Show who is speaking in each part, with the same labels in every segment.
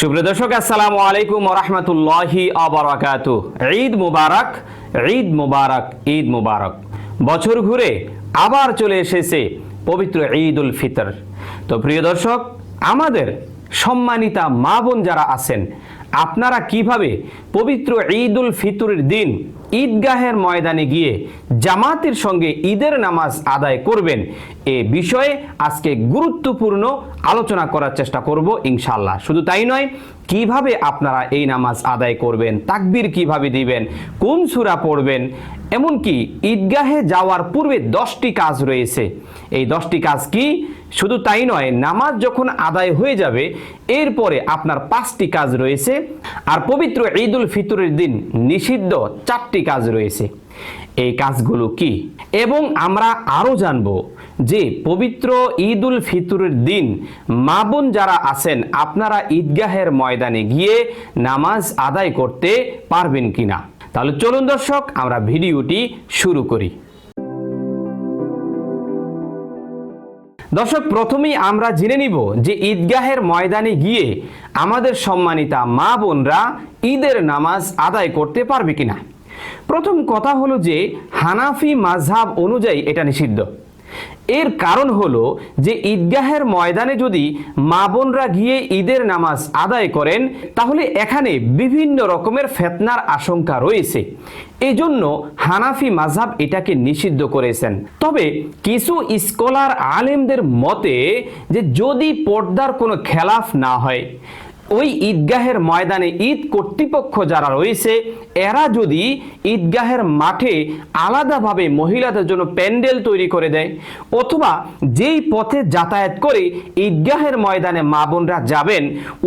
Speaker 1: সুপ্রিয় দর্শক, আসসালামু আলাইকুম রহমতুল্লাহি আবরাকাতু ঈদ মুবারক ঈদ মুবারক ঈদ মুবারক। বছর ঘুরে আবার চলে এসেছে পবিত্র ঈদ উল ফিতর। তো প্রিয় দর্শক, আমাদের সম্মানিতা মা বোন যারা আছেন, আপনারা কীভাবে পবিত্র ঈদ উল ফিতরের দিন ঈদগাহের ময়দানে গিয়ে জামাতের সঙ্গে ঈদের নামাজ আদায় করবেন। এ বিষয়ে আজকে গুরুত্বপূর্ণ আলোচনা করার চেষ্টা করব ইনশাল্লাহ শুধু তাই নয়, কীভাবে আপনারা এই নামাজ আদায় করবেন, তাকবীর কীভাবে দিবেন, কোন সুরা পড়বেন, এমনকি ঈদগাহে যাওয়ার পূর্বে দশটি কাজ রয়েছে। এই দশটি কাজ কি? শুধু তাই নয়, নামাজ যখন আদায় হয়ে যাবে, এরপরে আপনার পাঁচটি কাজ রয়েছে আর পবিত্র ঈদ উল ফিতরের দিন নিষিদ্ধ চারটি কাজ রয়েছে। এই কাজগুলো কি? এবং আমরা আরও জানব যে পবিত্র ঈদুল ফিতরের দিন মা বোন যারা আছেন, আপনারা ঈদগাহের ময়দানে গিয়ে নামাজ আদায় করতে পারবেন কিনা? তাহলে চলুন দর্শক, আমরা ভিডিওটি শুরু করি। দর্শক, প্রথমেই আমরা জেনে নিব যে ঈদগাহের ময়দানে গিয়ে আমাদের সম্মানিতা মা বোনরা ঈদের নামাজ আদায় করতে পারবে কিনা? প্রথম কথা হলো যে হানাফি মাঝহাব অনুযায়ী এটা নিষিদ্ধ। এর কারণ হলো যে ঈদগাহের ময়দানে যদি মা বোনরা গিয়ে ঈদের নামাজ আদায় করেন, তাহলে এখানে বিভিন্ন রকমের ফেতনার আশঙ্কা রয়েছে। এজন্য হানাফি মাঝহাব এটাকে নিষিদ্ধ করেছেন। তবে কিছু স্কলার আলেমদের মতে যে যদি পর্দার কোনো খেলাফ না হয় ওই ঈদগাহের ময়দানে ঈদ কর্তৃপক্ষ যারা রয়েছে, এরা যদি ঈদগাহের মাঠে আলাদাভাবে মহিলাদের জন্য প্যান্ডেল তৈরি করে দেয়, অথবা যেই পথে যাতায়াত করে ঈদগাহের ময়দানে মা বোনরা যাবেন,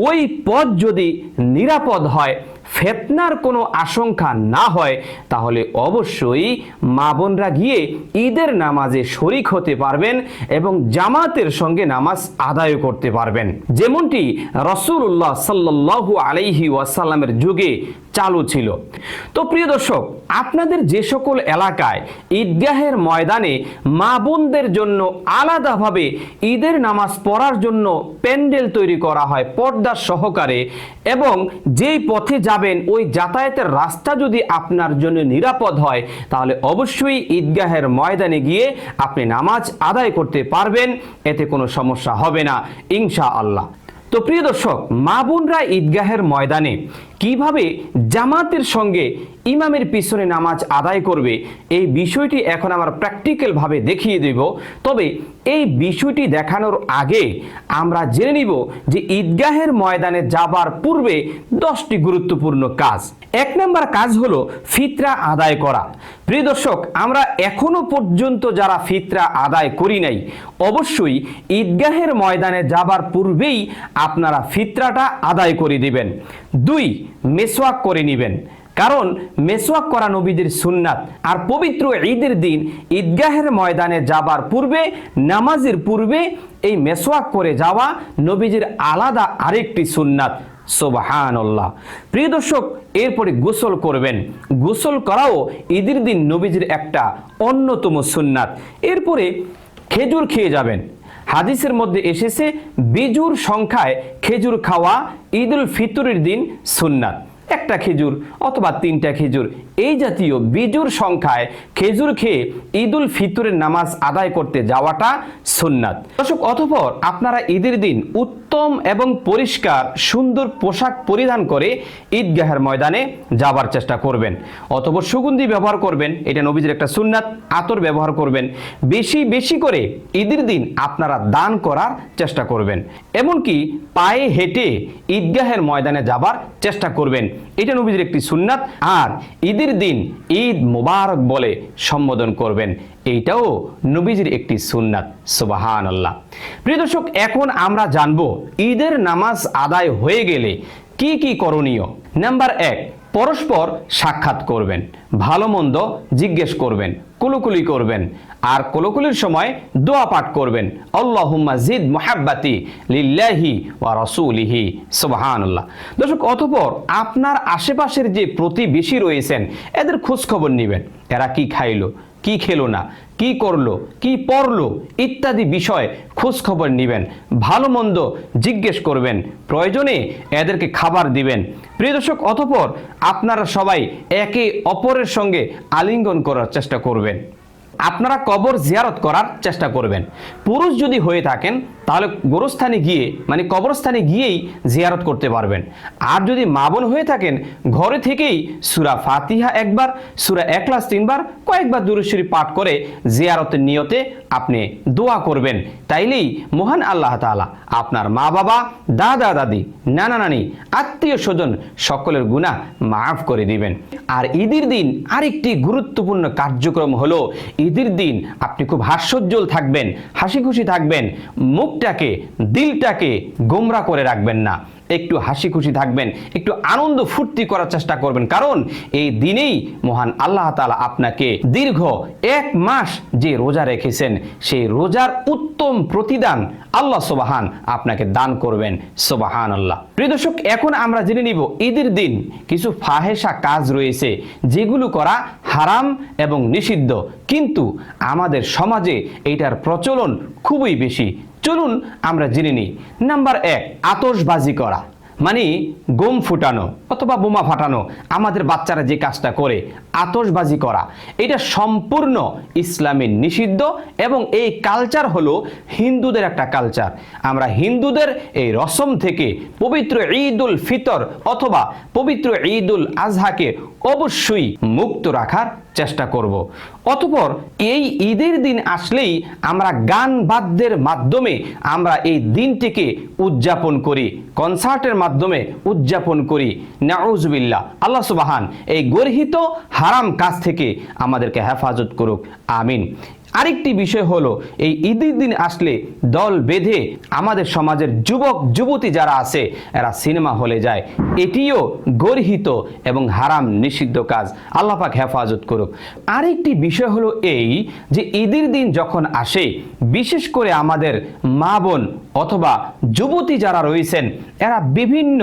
Speaker 1: ওই পথ যদি নিরাপদ হয় ফেতনার কোনো আশঙ্কা না হয়, তাহলে অবশ্যই মা বোনরা গিয়ে ঈদের নামাজে শরিক হতে পারবেন এবং জামাতের সঙ্গে নামাজ আদায় করতে পারবেন। যেমনটি রসুল্লাহ সাল্লু আলাইহি ওয়াসাল্লামের যুগে চালু ছিল। তো প্রিয় দর্শক, আপনাদের যে সকল এলাকায় ঈদগাহের ময়দানে মা বোনদের জন্য আলাদাভাবে ঈদের নামাজ পড়ার জন্য প্যান্ডেল তৈরি করা হয় পর্দা সহকারে এবং যেই পথে যাবেন ওই যাতায়াতের রাস্তা যদি আপনার জন্য নিরাপদ হয়, তাহলে অবশ্যই ঈদগাহের ময়দানে গিয়ে আপনি নামাজ আদায় করতে পারবেন, এতে কোনো সমস্যা হবে না ইনশা আল্লাহ তো প্রিয় দর্শক, মা বোনরা ঈদগাহের ময়দানে কীভাবে জামাতের সঙ্গে ইমামের পিছনে নামাজ আদায় করবে? এই বিষয়টি এখন আমরা প্র্যাকটিক্যালভাবে দেখিয়ে দেব। তবে এই বিষয়টি দেখানোর আগে আমরা জেনে নিব যে ঈদগাহের ময়দানে যাবার পূর্বে দশটি গুরুত্বপূর্ণ কাজ। এক নম্বর কাজ হলো ফিতরা আদায় করা। প্রিয় দর্শক, আমরা এখনও পর্যন্ত যারা ফিতরা আদায় করি নাই, অবশ্যই ঈদগাহের ময়দানে যাবার পূর্বেই আপনারা ফিতরাটা আদায় করে দিবেন। দুই, মেসওয়াক করে নেবেন। কারণ মেসওয়াক করা নবীদের সুন্নাত। আর পবিত্র ঈদের দিন ঈদগাহের ময়দানে যাবার পূর্বে, নামাজের পূর্বে এই মেসওয়াক করে যাওয়া নবীজির আলাদা আরেকটি সুন্নাত। সোবাহান্লাহ প্রিয় দর্শক, এরপরে গোসল করবেন। গোসল করাও ঈদের দিন নবীজির একটা অন্যতম সুন্নাত। এরপরে খেজুর খেয়ে যাবেন। হাদিসের মধ্যে এসেছে বিজুর সংখ্যায় খেজুর খাওয়া ঈদুল ফিতরের দিন সুন্নাত। একটা খেজুর অথবা তিনটা খেজুর। এই জাতীয় বিজুর সংখ্যায় খেজুর খেয়ে ঈদুল ফিতরের নামাজ আদায় করতে যাওয়াটা সুন্নাত। দর্শক, অতঃপর আপনারা ঈদের দিন উত্তম এবং পরিষ্কার, সুন্দর পোশাক পরিধান করে ঈদগাহের ময়দানে যাবার চেষ্টা করবেন। অতঃপর সুগন্ধি ব্যবহার করবেন, এটা নবীজির একটা সুন্নাত, আতর ব্যবহার করবেন। বেশি বেশি করে ঈদের দিন আপনারা দান করার চেষ্টা করবেন। এমনকি পায়ে হেঁটে ঈদগাহের ময়দানে যাবার চেষ্টা করবেন। এটা নবীজির একটি সুন্নাত। আর ঈদের দিন ঈদ মোবারক বলে সম্বোধন করবেন। এইটাও নবীজির একটি সুন্নাত। সুবাহান আল্লাহ প্রিয় দর্শক, এখন আমরা জানব ঈদের নামাজ আদায় হয়ে গেলে কি কি করণীয়? নাম্বার এক পরস্পর সাক্ষাৎ করবেন, ভালো মন্দ জিজ্ঞেস করবেন, কুলুকুলি করবেন, আর কুলুকুলির সময় দোয়া পাঠ করবেন, আল্লাহুম্মা জিদ মোহাব্বাতি লিল্লাহি ওয়া রসুলিহি সুবহানাল্লাহ। দর্শক, অতঃপর আপনার আশেপাশের যে প্রতিবেশী রয়েছেন, এদের খোঁজ খবর নেবেন, এরা কি খাইলো কি খেলো না, কি করল, কি পড়ল, ইত্যাদি বিষয় খোঁজ খবর নেবেন। ভালো মন্দ জিজ্ঞেস করবেন। প্রয়োজনে এদেরকে খাবার দিবেন। প্রিয় দর্শক, অতপর আপনারা সবাই একে অপরের সঙ্গে আলিঙ্গন করার চেষ্টা করবেন। আপনারা কবর জিয়ারত করার চেষ্টা করবেন। পুরুষ যদি হয়ে থাকেন, তাহলে গোরস্থানে গিয়ে মানে কবরস্থানে গিয়েই জিয়ারত করতে পারবেন। আর যদি মা বোন হয়ে থাকেন, ঘরে থেকেই সুরা ফাতিহা একবার, সুরা একলাস তিনবার, কয়েকবার দুরুশ্বরী পাঠ করে জিয়ারতের নিয়তে আপনি দোয়া করবেন। তাইলেই মহান আল্লাহ তাআলা আপনার মা বাবা, দাদা দাদি, নানা নানি, আত্মীয় স্বজন সকলের গুণা মাফ করে দিবেন। আর ঈদের দিন আরেকটি গুরুত্বপূর্ণ কার্যক্রম হলো ঈদের দিন আপনি খুব হাস্যোজ্জ্বল থাকবেন হাসি খুশি থাকবেন, মুখটাকে, দিলটাকে গোমরা করে রাখবেন না। একটু হাসি খুশি থাকবেন, একটু আনন্দ ফুর্তি করার চেষ্টা করবেন। কারণ এই দিনেই মহান আল্লাহ তাআলা আপনাকে দীর্ঘ এক মাস যে রোজা রেখেছেন, সেই রোজার উত্তম প্রতিদান আল্লাহ সোবাহান আপনাকে দান করবেন। সোবাহান আল্লাহ প্রিয় দর্শক, এখন আমরা জেনে নিব ঈদের দিন কিছু ফাহেসা কাজ রয়েছে, যেগুলো করা হারাম এবং নিষিদ্ধ। কিন্তু আমাদের সমাজে এইটার প্রচলন খুবই বেশি। চলুন আমরা জেনে নিই। নাম্বার এক, আতশবাজি করা। মানে গম ফুটানো অথবা বোমা ফাটানো, আমাদের বাচ্চারা যে কাজটা করে আতসবাজি করা। এটা সম্পূর্ণ ইসলামের নিষিদ্ধ এবং এই কালচার হলো হিন্দুদের একটা কালচার আমরা হিন্দুদের এই রসম থেকে পবিত্র ঈদ উল ফিতর অথবা পবিত্র ঈদ উল আজহাকে অবশ্যই মুক্ত রাখার চেষ্টা করব। অতপর এই ঈদের দিন আসলেই আমরা গান বাদ্যের মাধ্যমে আমরা এই দিনটিকে উদযাপন করি, কনসার্টের মাধ্যমে উদযাপন করি। নাউজবিল্লা আল্লাহ সুবাহান, এই গর্হিত হারাম কাজ থেকে আমাদেরকে হেফাজত করুক। আমিন। আরেকটি বিষয় হলো, এই ঈদের দিন আসলে দল বেঁধে আমাদের সমাজের যুবক, যুবতী যারা আছে, এরা সিনেমা হলে যায়। এটিও গর্হিত এবং হারাম নিষিদ্ধ কাজ। আল্লাপাক হেফাজত করুক। আরেকটি বিষয় হলো এই যে, ঈদের দিন যখন আসে, বিশেষ করে আমাদের মা বোন অথবা যুবতী যারা রয়েছেন, এরা বিভিন্ন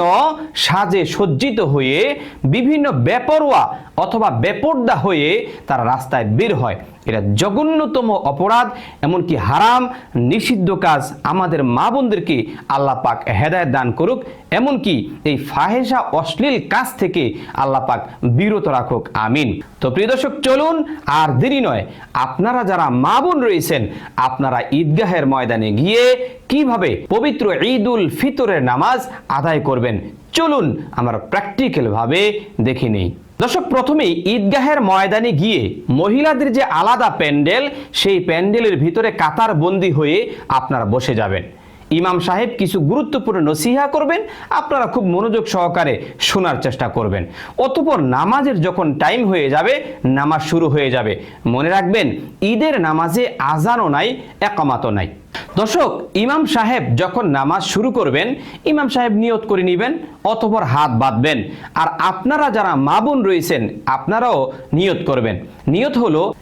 Speaker 1: সাজে সজ্জিত হয়ে, বিভিন্ন বেপরোয়া অথবা বেপর্দা হয়ে তারা রাস্তায় বের হয়। এটা জঘন্যতম অপরাধ, এমনকি হারাম, নিষিদ্ধ কাজ আমাদের মা বোনদেরকে আল্লাহ পাক হেদায়ত দান করুক, এমনকি এই ফাহেসা অশ্লীল কাজ থেকে আল্লাহ পাক বিরত রাখুক, আমিন। তো প্রিয় দর্শক, চলুন, আর দেরি নয়, আপনারা যারা মা বোন রয়েছেন, আপনারা ঈদগাহের ময়দানে গিয়ে কীভাবে পবিত্র ঈদ উল ফিতরের নামাজ আদায় করবেন, চলুন, আমরা প্র্যাকটিক্যাল ভাবে দেখে নিই। দর্শক, প্রথমেই ঈদগাহের ময়দানে গিয়ে মহিলাদের যে আলাদা প্যান্ডেল, সেই প্যান্ডেলের ভিতরে কাতার বন্দি হয়ে আপনারা বসে যাবেন। ইমাম সাহেব কিছু গুরুত্বপূর্ণ নসিহা করবেন, আপনারা খুব মনোযোগ সহকারে শোনার চেষ্টা করবেন। অতপর নামাজের যখন টাইম হয়ে যাবে, নামাজ শুরু হয়ে যাবে। মনে রাখবেন, ঈদের নামাজে আজানও নাই, একামাতও নাই। দর্শক, ইমাম সাহেব যখন নামাজ শুরু করবেন, ইমাম সাহেব নিয়ত করে নেবেন, অতপর হাত বাঁধবেন। আর আপনারা যারা মা বোন রয়েছেন, আপনারাও নিয়ত করবেন। নিয়ত হলো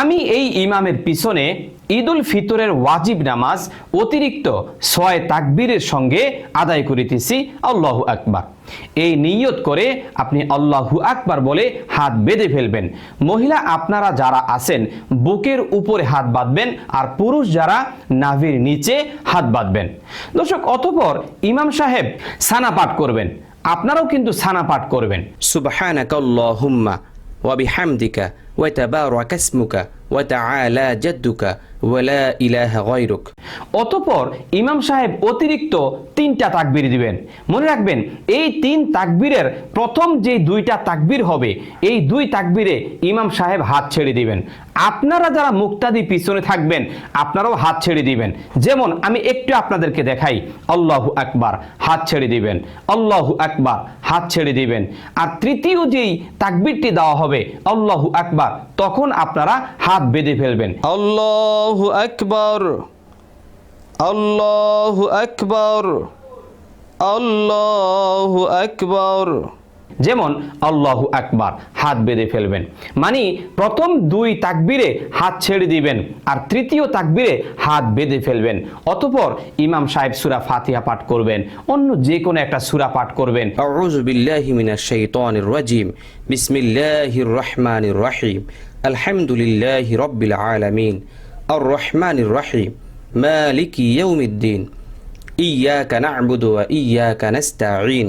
Speaker 1: আমি এই ইমামের পিছনে ঈদুল ফিতরের ওয়াজিব নামাজ, অতিরিক্ত ছয় তাকবীরের সঙ্গে আদায় করিতেছি। আল্লাহ আকবার। এই নিয়ত করে আপনি আল্লাহু আকবার বলে হাত বেঁধে ফেলবেন। মহিলা আপনারা যারা আছেন, বুকের উপরে হাত বাঁধবেন আর পুরুষ যারা নাভির নিচে হাত বাঁধবেন। দর্শক, অতপর ইমাম সাহেব সানা পাঠ করবেন। আপনারাও কিন্তু সানা পাঠ করবেন।
Speaker 2: সুবাহ وبحمدك وتبارك اسمك وتعالى جدك ولا إله غيرك
Speaker 1: অতপর ইমাম সাহেব অতিরিক্ত তিনটা তাকবির দিবেন মনে রাখবেন এই তিন তাকবীরের প্রথম যে দুইটা তাকবীর হবে এই দুই তাকবীরে ইমাম সাহেব হাত ছেড়ে দিবেন আপনারা যারা মুক্তাদি পিছনে থাকবেন, আপনারাও হাত ছেড়ে দিবেন। যেমন আমি একটু আপনাদেরকে দেখাই, আল্লাহ একবার হাত ছেড়ে দিবেন। আল্লাহ একবার হাত ছেড়ে দিবেন। আর তৃতীয় যেই তাকবিরটি দেওয়া হবে, আল্লাহ আকবার, তখন আপনারা হাত বেঁধে ফেলবেন।
Speaker 2: আল্লাহ একবার আল্লাহ একবার আল্লাহ একবার
Speaker 1: যেমন আল্লাহ আকবার, হাত বেঁধে ফেলবেন। মানে প্রথম দুই তাকবিরে হাত ছেড়ে দিবেন আর তৃতীয় তাকবিরে হাত বেঁধে ফেলবেন। অতপর ইমাম সাহেব সুরা ফাতিহা পাঠ করবেন, অন্য যে কোনো একটা সুরা পাঠ করবেন।
Speaker 2: বিসমিল্লাহির রহমানির রহিম, আলহামদুলিল্লাহি রব্বিল আলামিন আর রহমানির রহিম, মালিকি ইয়াউমিদ্দিন ইয়াকা না'বুদু ওয়া ইয়াকা নাস্তাঈন।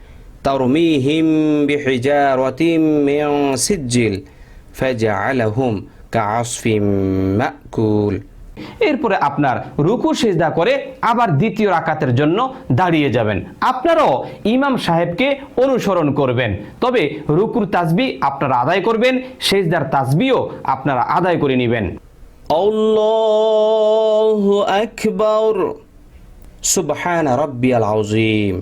Speaker 2: সিজ্জিল
Speaker 1: এরপরে আপনার রুকু সেজদা করে আবার দ্বিতীয় রাকাতের জন্য দাঁড়িয়ে যাবেন। আপনারাও ইমাম সাহেবকে অনুসরণ করবেন। তবে রুকুর তাজবি আপনারা আদায় করবেন সেজদার তাজবিও আপনারা আদায় করে নেবেন।
Speaker 2: আকবর। সুবহান রব্বিয়াল আউজিম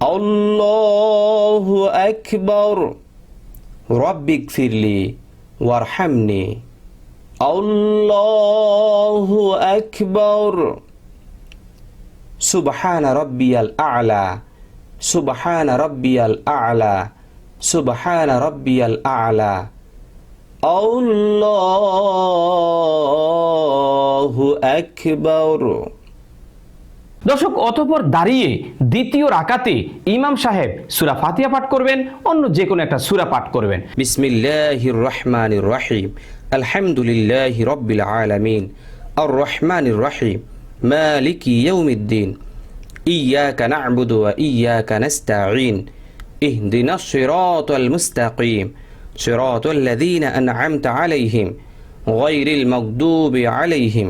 Speaker 2: আল্লাহু আকবর। রব্বিক ফিরলি ওয়ারহামনি। আল্লাহু আকবর। সুবহান রব্বিয়াল আলা। সুবহান রব্বিয়াল আলা। সুবহান রব্বিয়াল আলা। আল্লাহু আকবর।
Speaker 1: দর্শক অতপর দাঁড়িয়ে দ্বিতীয় রাকাতে ইমাম সাহেব সুরা ফাতিহা পাঠ করবেন অন্য যে কোনো একটা সুরা পাঠ করবেন
Speaker 2: بسم الله الرحمن الرحيم الحمد لله رب العالمين الرحمن الرحيم مالك يوم الدين إياك نعبد وإياك نستعين اهدنا الصراط المستقيم صراط الذين أنعمت عليهم غير المغضوب عليهم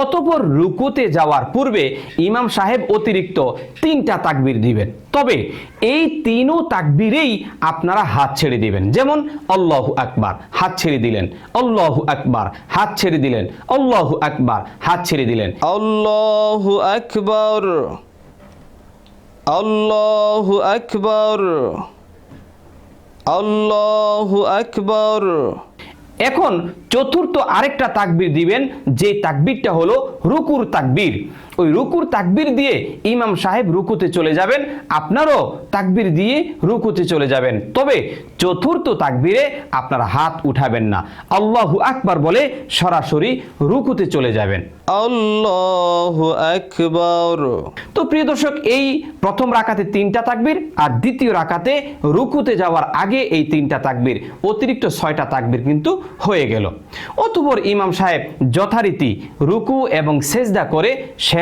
Speaker 1: অতপর রুকুতে যাওয়ার পূর্বে ইমাম সাহেব অতিরিক্ত তিনটা তাকবির দিবেন। তবে এই তিনও তাকবিরেই আপনারা হাত ছেড়ে দিবেন। যেমন অল্লাহ আকবার হাত ছেড়ে দিলেন। অল্লাহ আকবার হাত ছেড়ে দিলেন। অল্লাহ আকবার হাত ছেড়ে দিলেন।
Speaker 2: অল্লাহ আকবর অল্লাহ আকবর অল্লাহ আকবর
Speaker 1: এখন চতুর্থ আরেকটা তাকবির দিবেন যে তাকবিরটা হলো রুকুর তাকবির। ওই রুকুর তাকবির দিয়ে ইমাম সাহেব রুকুতে চলে যাবেন আপনারও তাকবির দিয়ে রুকুতে চলে যাবেন। তবে চতুর্থ তাকবিরে আপনার হাত উঠাবেন না। আল্লাহু আকবার বলে সরাসরি রুকুতে চলে যাবেন। তো প্রিয় দর্শক এই প্রথম রাকাতে তিনটা তাকবির আর দ্বিতীয় রাকাতে রুকুতে যাওয়ার আগে এই তিনটা তাকবির অতিরিক্ত ছয়টা তাকবির কিন্তু হয়ে গেল। অতপর ইমাম সাহেব যথারীতি রুকু এবং সেজদা করে সে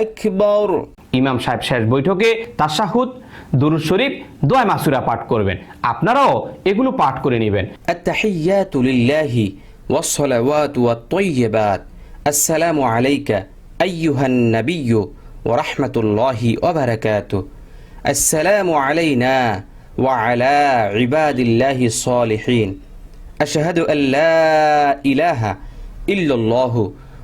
Speaker 2: আকবর।
Speaker 1: ইমাম সাহেব শেষ বৈঠকে তাশাহুদ দুরু শরীফ দোয়া মাসুরা পাঠ করবেন। আপনারাও এগুলো পাঠ করে নেবেন।
Speaker 2: আত্তাহিয়াতু লিল্লাহি ওয়াস সালাওয়াতু ওয়াত তাইয়্যিবাত। আসসালামু আলাইকা আইয়ুহান নাবিয়্যু ওয়া রাহমাতুল্লাহি ওয়া বারাকাতু আসসালামু আলাইনা ওয়া আলা ইবাদিল্লাহি সালিহিন। আশহাদু আল্লা ইলাহা ইল্লাল্লাহু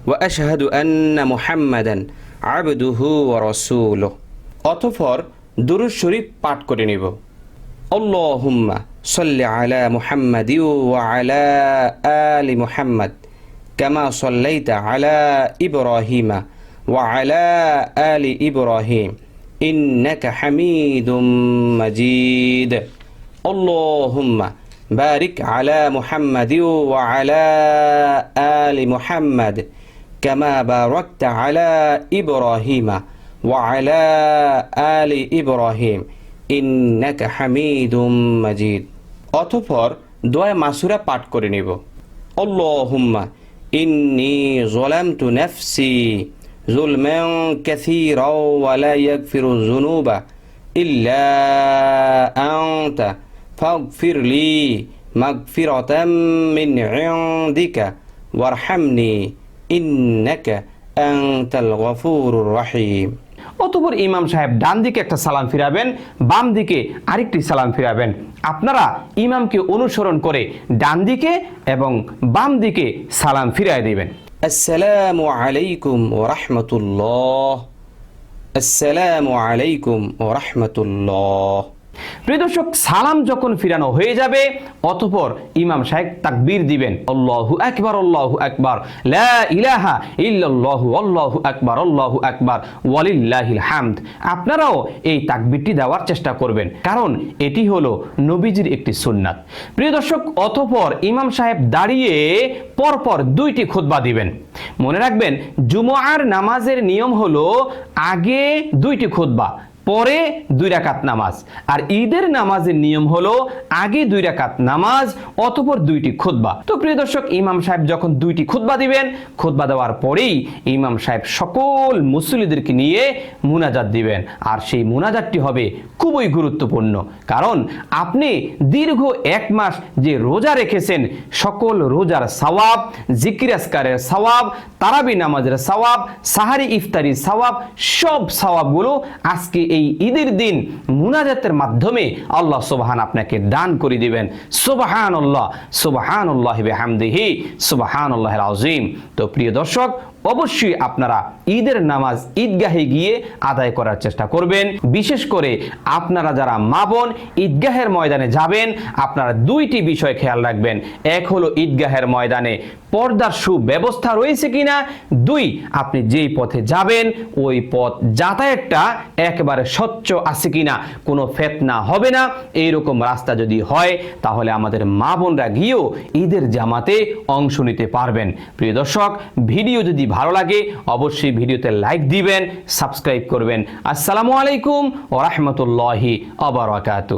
Speaker 2: وأشهد أن محمدا عبده ورسوله অতঃপর দুরুদ শরীফ পাঠ করে নিব اللهم صل على محمد وعلى آل محمد كما صليت على إبراهيم وعلى آل إبراهيم إنك حميد مجيد اللهم بارك على محمد وعلى آل কামা বারাকতা আলা ইব্রাহিমা ওয়া আলা আলি ইব্রাহিম ইন্নাকা হামিদুম মাজিদ অতঃপর দোয়া মাসুরা পাঠ করে নেব। আল্লাহুম্মা ইন্নি যালামতু নাফসি যুলমান কাসীরা ওয়া লা ইয়াগফিরু যুনুবা ইল্লা আনতা ফাগফির লি মাগফিরাতাম মিন ইনদিকা ওয়ারহামনি। ইন্নাকা আনতাল গফুরুর রহিম।
Speaker 1: অতপর ইমাম সাহেব ডান দিকে একটা সালাম ফিরাবেন বাম দিকে আরেকটি সালাম ফিরাবেন। আপনারা ইমামকে অনুসরণ করে ডান দিকে এবং বাম দিকে সালাম ফিরায় দিবেন।
Speaker 2: আসসালামু আলাইকুম ওয়া রাহমাতুল্লাহ। আসসালামু আলাইকুম ওয়া রাহমাতুল্লাহ।
Speaker 1: প্রিয় দর্শক, সালাম যখন ফিরানো হয়ে যাবে, অতঃপর ইমাম সাহেব তাকবীর দিবেন, আল্লাহু আকবার আল্লাহু আকবার, লা ইলাহা ইল্লাল্লাহু, আল্লাহু আকবার আল্লাহু আকবার, ওয়ালিল্লাহিল হামদ। আপনারাও এই তাকবীরটি দেওয়ার চেষ্টা করবেন, কারণ এটি হলো নবীজির একটি সুন্নাত। প্রিয় দর্শক, অতঃপর ইমাম সাহেব দাঁড়িয়ে পরপর দুইটি খুতবা দিবেন। মনে রাখবেন, জুমআর নামাজের নিয়ম হলো আগে দুইটি খুতবা পরে দুই রাকাত নামাজ। আর ঈদের নামাজের নিয়ম হলো আগে দুই রাকাত নামাজ অতপর দুইটি খুতবা। তো প্রিয় দর্শক, ইমাম সাহেব যখন দুইটি খুতবা দিবেন, খুতবা দেওয়ার পরেই ইমাম সাহেব সকল মুসলিদেরকে নিয়ে মুনাজাত দিবেন। আর সেই মুনাজাতটি হবে খুবই গুরুত্বপূর্ণ। কারণ আপনি দীর্ঘ এক মাস যে রোজা রেখেছেন, সকল রোজার সওয়াব জিকিরাসকারের সওয়াব, তারাবি নামাজের সওয়াব, সাহারি ইফতারির সওয়াব, সব সওয়াবগুলো আজকে এই ঈদের দিন মুনাজাতের মাধ্যমে আল্লাহ সুবহান আপনাকে দান করে দিবেন। সোবাহান আল্লাহ সুবহান আল্লাহ হামদিহি সোবাহান আল্লাহ আজিম তো প্রিয় দর্শক অবশ্যই আপনারা ঈদের নামাজ ঈদগাহে গিয়ে আদায় করার চেষ্টা করবেন। বিশেষ করে আপনারা যারা মা বোন, ঈদগাহের ময়দানে যাবেন, আপনারা দুইটি বিষয় খেয়াল রাখবেন। এক হলো ঈদগাহের ময়দানে পর্দার সুব্যবস্থা রয়েছে কিনা? দুই, আপনি যেই পথে যাবেন, ওই পথ যাতায়াতটা একেবারে স্বচ্ছ আছে কিনা? কোনো ফেতনা হবে না। এইরকম রাস্তা যদি হয়, তাহলে আমাদের মা বোনরা গিয়েও ঈদের জামাতে অংশ নিতে পারবেন। প্রিয় দর্শক, ভিডিও যদি ভালো লাগে অবশ্যই ভিডিওতে লাইক দিবেন সাবস্ক্রাইব করবেন। আসসালামু আলাইকুম ও রহমতুল্লাহি আবরাকাতু